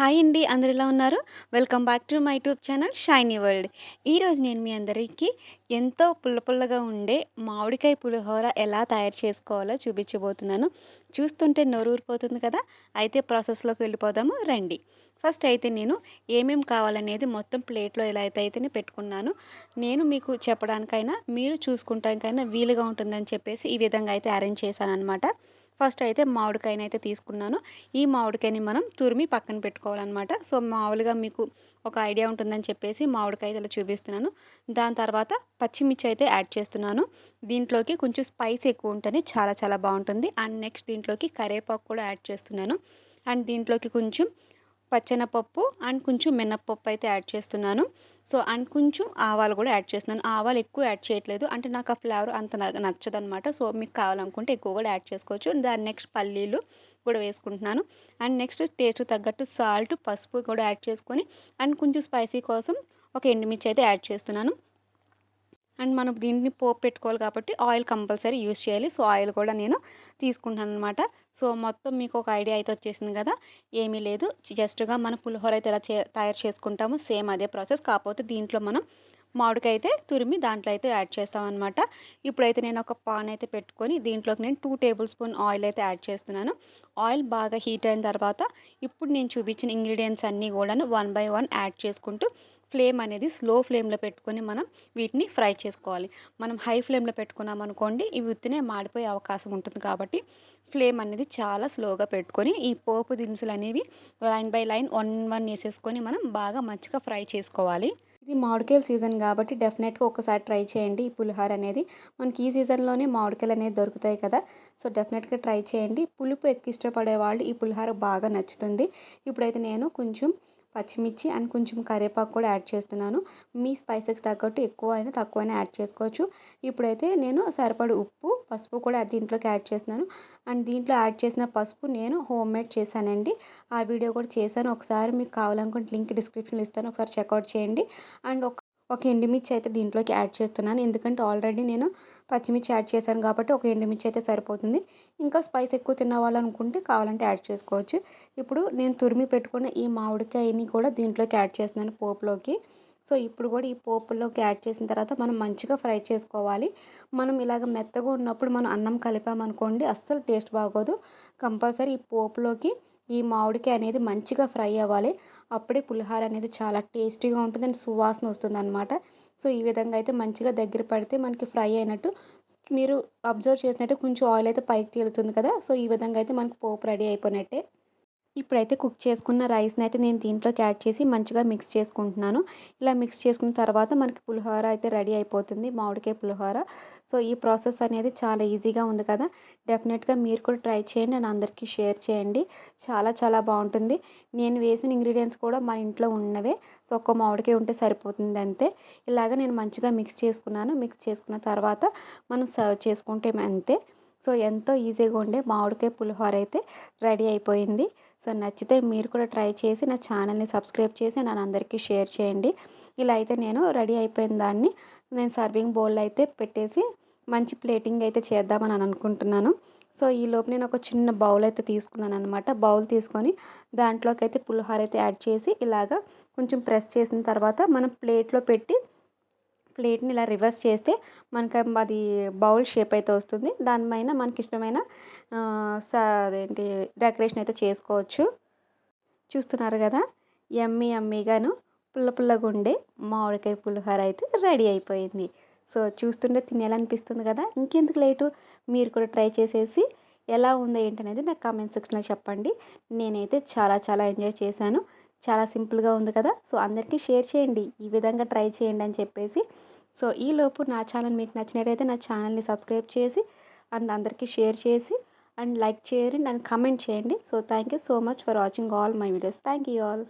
Hi అండి అందరు ఎలా ఉన్నారు? Welcome back to my YouTube channel Shiny World. ఈరోజు నేను మీ అందరికీ ఎంతో పుల్ల పుల్లగా ఉండే మామిడికాయ పులిహోర ఎలా తయారు చేసుకోవాలో చూపించబోతున్నాను. చూస్తుంటే నోరూరిపోతుంది కదా? అయితే ప్రాసెస్లోకి వెళ్ళిపోదాము రండి. ఫస్ట్ అయితే నేను ఏమేమి కావాలనేది మొత్తం ప్లేట్లో ఎలా అయితే అయితేనే పెట్టుకున్నాను. నేను మీకు చెప్పడానికైనా మీరు చూసుకుంటానికైనా వీలుగా ఉంటుందని చెప్పేసి ఈ విధంగా అయితే అరేంజ్ చేశాను అనమాట ఫస్ట్ అయితే మామిడికాయని అయితే తీసుకున్నాను. ఈ మామిడికాయని మనం తురిమి పక్కన పెట్టుకోవాలన్నమాట. సో మామూలుగా మీకు ఒక ఐడియా ఉంటుందని చెప్పేసి మామిడికాయ ఇలా చూపిస్తున్నాను. దాని తర్వాత పచ్చిమిర్చి అయితే యాడ్ చేస్తున్నాను. దీంట్లోకి కొంచెం స్పైస్ ఎక్కువ ఉంటేనే చాలా చాలా బాగుంటుంది. అండ్ నెక్స్ట్ దీంట్లోకి కరేపాకు కూడా యాడ్ చేస్తున్నాను. అండ్ దీంట్లోకి కొంచెం పచ్చెనపప్పు అండ్ కొంచెం మినప్పప్పు అయితే యాడ్ చేస్తున్నాను. సో అండ్ కొంచెం ఆవాలు కూడా యాడ్ చేస్తున్నాను. ఆవాలు ఎక్కువ యాడ్ చేయట్లేదు. అంటే నాకు ఆ ఫ్లేవర్ అంత నచ్చదనమాట సో మీకు కావాలనుకుంటే ఎక్కువ కూడా యాడ్ చేసుకోవచ్చు. దాని నెక్స్ట్ పల్లీలు కూడా వేసుకుంటున్నాను. అండ్ నెక్స్ట్ టేస్ట్ తగ్గట్టు సాల్ట్ పసుపు కూడా యాడ్ చేసుకొని అండ్ కొంచెం స్పైసీ కోసం ఒక ఎండుమిర్చి అయితే యాడ్ చేస్తున్నాను. అండ్ మనం దీన్ని పోపు పెట్టుకోవాలి కాబట్టి ఆయిల్ కంపల్సరీ యూస్ చేయాలి. సో ఆయిల్ కూడా నేను తీసుకుంటాను అనమాట సో మొత్తం మీకు ఒక ఐడియా అయితే వచ్చేసింది కదా? ఏమీ లేదు. జస్ట్గా మన పులిహోర అయితే ఎలా తయారు చేసుకుంటాము సేమ్ అదే ప్రాసెస్. కాకపోతే దీంట్లో మనం మామిడికాయ అయితే తురిమి దాంట్లో అయితే యాడ్ చేస్తామన్నమాట ఇప్పుడైతే నేను ఒక పాన్ అయితే పెట్టుకొని దీంట్లోకి నేను టూ టేబుల్ స్పూన్ ఆయిల్ అయితే యాడ్ చేస్తున్నాను. ఆయిల్ బాగా హీట్ అయిన తర్వాత ఇప్పుడు నేను చూపించిన ఇంగ్రీడియంట్స్ అన్నీ కూడా వన్ బై వన్ యాడ్ చేసుకుంటూ ఫ్లేమ్ అనేది స్లో ఫ్లేమ్లో పెట్టుకొని మనం వీటిని ఫ్రై చేసుకోవాలి. మనం హై ఫ్లేమ్లో పెట్టుకున్నాం అనుకోండి ఇవి ఉత్తినే మాడిపోయే అవకాశం ఉంటుంది కాబట్టి ఫ్లేమ్ అనేది చాలా స్లోగా పెట్టుకొని ఈ పోపు దినుసులు అనేవి line by line one one వేసేసుకొని మనం బాగా మంచిగా ఫ్రై చేసుకోవాలి. ఇది మామిడికాయల సీజన్ కాబట్టి డెఫినెట్గా ఒకసారి ట్రై చేయండి. ఈ పులిహోర అనేది మనకి ఈ సీజన్లోనే మామిడికాయలు అనేది దొరుకుతాయి కదా సో డెఫినెట్గా ట్రై చేయండి. పులుపు ఎక్కువ ఇష్టపడే వాళ్ళు ఈ పులిహోర బాగా నచ్చుతుంది. ఇప్పుడైతే నేను కొంచెం పచ్చిమిర్చి అండ్ కొంచెం కరివేపాకు కూడా యాడ్ చేస్తున్నాను. మీ స్పైసెస్ తగ్గట్టు ఎక్కువ అయినా తక్కువైనా యాడ్ చేసుకోవచ్చు. ఇప్పుడైతే నేను సరిపడు ఉప్పు పసుపు కూడా దీంట్లోకి యాడ్ చేస్తున్నాను. అండ్ దీంట్లో యాడ్ చేసిన పసుపు నేను హోమ్ మేడ్ చేశానండి. ఆ వీడియో కూడా చేశాను. ఒకసారి మీకు కావాలనుకుంటే లింక్ డిస్క్రిప్షన్లో ఇస్తాను. ఒకసారి చెక్అవుట్ చేయండి. అండ్ ఒక ఒక ఎండుమిర్చి అయితే దీంట్లోకి యాడ్ చేస్తున్నాను. ఎందుకంటే ఆల్రెడీ నేను పచ్చిమిర్చి యాడ్ చేశాను కాబట్టి ఒక ఎండుమిర్చి అయితే సరిపోతుంది. ఇంకా స్పైస్ ఎక్కువ తినవాలనుకుంటే అనుకుంటే కావాలంటే యాడ్ చేసుకోవచ్చు. ఇప్పుడు నేను తురిమి పెట్టుకున్న ఈ మామిడికాయని కూడా దీంట్లోకి యాడ్ చేస్తున్నాను పోపులోకి. సో ఇప్పుడు కూడా ఈ పోపులోకి యాడ్ చేసిన తర్వాత మనం మంచిగా ఫ్రై చేసుకోవాలి. మనం ఇలాగ మెత్తగా ఉన్నప్పుడు మనం అన్నం కలిపామనుకోండి అస్సలు టేస్ట్ బాగోదు. కంపల్సరీ ఈ పోపులోకి ఈ మామిడికాయ అనేది మంచిగా ఫ్రై అవ్వాలి. అప్పుడే పులిహార అనేది చాలా టేస్టీగా ఉంటుంది అండ్ సువాసన వస్తుంది అనమాట సో ఈ విధంగా అయితే మంచిగా దగ్గర పడితే మనకి ఫ్రై అయినట్టు మీరు అబ్జర్వ్ చేసినట్టు కొంచెం ఆయిల్ అయితే పైకి తేలుతుంది కదా. సో ఈ విధంగా అయితే మనకు పోపు రెడీ అయిపోయినట్టే. ఇప్పుడైతే కుక్ చేసుకున్న రైస్ని అయితే నేను దీంట్లోకి యాడ్ చేసి మంచిగా మిక్స్ చేసుకుంటున్నాను. ఇలా మిక్స్ చేసుకున్న తర్వాత మనకి పులిహోర అయితే రెడీ అయిపోతుంది మామిడికాయ పులిహోర. సో ఈ ప్రాసెస్ అనేది చాలా ఈజీగా ఉంది కదా. డెఫినెట్గా మీరు కూడా ట్రై చేయండి నేను అందరికీ షేర్ చేయండి. చాలా చాలా బాగుంటుంది. నేను వేసిన ఇంగ్రీడియంట్స్ కూడా మా ఇంట్లో ఉన్నవే. సో ఒక్క మామిడికాయ ఉంటే సరిపోతుంది అంతే. ఇలాగ నేను మంచిగా మిక్స్ చేసుకున్నాను. మిక్స్ చేసుకున్న తర్వాత మనం సర్వ్ చేసుకుంటే అంతే. సో ఎంతో ఈజీగా ఉండే మామిడికాయ పులిహోర అయితే రెడీ అయిపోయింది. సో నచ్చితే మీరు కూడా ట్రై చేసి నా ఛానల్ని సబ్స్క్రైబ్ చేసి నన్ను అందరికీ షేర్ చేయండి. ఇలా అయితే నేను రెడీ అయిపోయిన దాన్ని నేను సర్వింగ్ బౌల్ అయితే పెట్టేసి మంచి ప్లేటింగ్ అయితే చేద్దామని అనుకుంటున్నాను. సో ఈ లోపు నేను ఒక చిన్న బౌల్ అయితే తీసుకున్నాను అనమాట బౌల్ తీసుకొని దాంట్లోకి అయితే పులిహోర అయితే యాడ్ చేసి ఇలాగా కొంచెం ప్రెస్ చేసిన తర్వాత మనం ప్లేట్లో పెట్టి ప్లేట్ని ఇలా రివర్స్ చేస్తే మనకి అది బౌల్ షేప్ అయితే వస్తుంది. దానిపైన మనకి ఇష్టమైన అదేంటి డెకరేషన్ అయితే చేసుకోవచ్చు. చూస్తున్నారు కదా? ఎమ్మి ఎమ్మిగాను పుల్ల పుల్లగా ఉండే మామిడికాయ పులిహోర అయితే రెడీ అయిపోయింది. సో చూస్తుంటే తినేయాలనిపిస్తుంది కదా? ఇంకెందుకు లేటు? మీరు కూడా ట్రై చేసేసి ఎలా ఉందో ఏంటనేది నాకు కామెంట్ సెక్షన్లో చెప్పండి. నేనైతే చాలా చాలా ఎంజాయ్ చేశాను. చాలా సింపుల్గా ఉంది కదా! సో అందరికీ షేర్ చేయండి. ఈ విధంగా ట్రై చేయండి అని చెప్పేసి. సో ఈలోపు నా ఛానల్ మీకు నచ్చినట్టయితే నా ఛానల్ని సబ్స్క్రైబ్ చేసి అండ్ అందరికీ షేర్ చేసి అండ్ లైక్ చేయండి అండ్ కమెంట్ చేయండి. So thank you so much for watching all my videos. Thank you all.